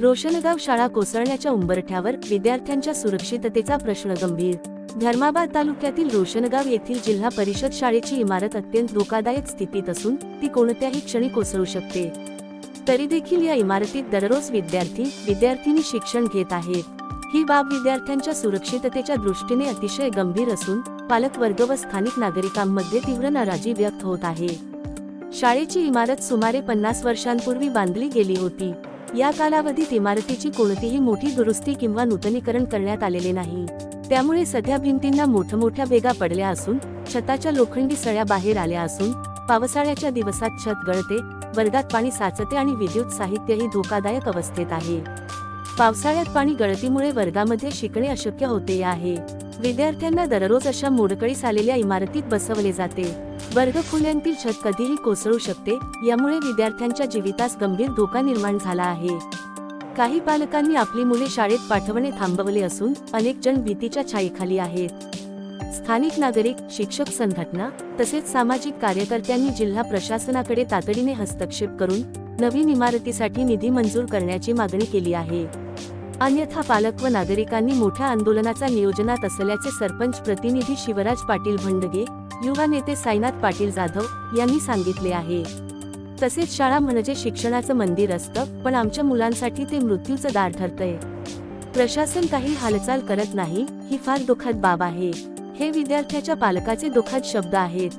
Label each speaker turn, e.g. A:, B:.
A: रोशनगाव शाळा कोसळण्याच्या उंबरठ्यावर विद्यार्थ्यांच्या सुरक्षिततेचा प्रश्न गंभीर. धर्माबाद तालुक्यातील रोशनगाव येथील जिल्हा परिषद शाळेची इमारत अत्यंत धोकादायक स्थितीत असून ती कोणत्याही क्षणी कोसळू शकते. तरी देखील या इमारतीत दररोज विद्यार्थी विद्यार्थिनी शिक्षण घेत आहेत. ही बाब विद्यार्थ्यांच्या सुरक्षिततेच्या दृष्टीने अतिशय गंभीर असून पालक वर्ग व स्थानिक नागरिकांमध्ये तीव्र नाराजी व्यक्त होत आहे. शाळेची इमारत सुमारे पन्नास वर्षांपूर्वी बांधली गेली होती. या कालावधीत इमारतीची कोणतीही मोठी दुरुस्ती किंवा नूतनीकरण करण्यात आलेले नाही. त्यामुळे सध्या भिंतींना मोठमोठ्या भेगा पडल्या असून छताच्या लोखंडी सळ्या बाहेर आल्या असून पावसाळ्याच्या दिवसात छत गळते वर्गात पाणी साचते आणि विद्युत साहित्यही धोकादायक अवस्थेत आहे. पावसाळ्यात पाणी गळतीमुळे वर्गामध्ये शिकणे अशक्य होते आहे. विद्यार्थ्यांना दररोज अशा मोडकळीस आलेल्या इमारतीत बसवले जाते. वर्गखोल्यांतील छत कधीही कोसळू शकते यामुळे विद्यार्थ्यांच्या जीवितास गंभीर धोका निर्माण झाला आहे. काही पालकांनी आपली मुले शाळेत पाठवणे थांबवले असून अनेक जण भीतीच्या छायेखाली आहेत. स्थानिक नागरिक शिक्षक संघटना तसेच सामाजिक कार्यकर्त्यांनी जिल्हा प्रशासनाकडे तातडीने हस्तक्षेप करून नवीन इमारतीसाठी निधी मंजूर करण्याची मागणी केली आहे. अन्यथा पालक व नागरिकांनी मोठ्या आंदोलनाचा नियोजनात असल्याचे सरपंच प्रतिनिधी शिवराज पाटील भंडगे युवा नेते साईनाथ पाटील जाधव यांनी सांगितले आहे. तसेच शाळा म्हणजे शिक्षणाचं मंदिर असतं पण आमच्या मुलांसाठी ते मृत्यूचं दार ठरतंय प्रशासन काही हालचाल करत नाही ही फार दुःखद बाब आहे. हे विद्यार्थ्याच्या पालकाचे दुःखद शब्द आहेत.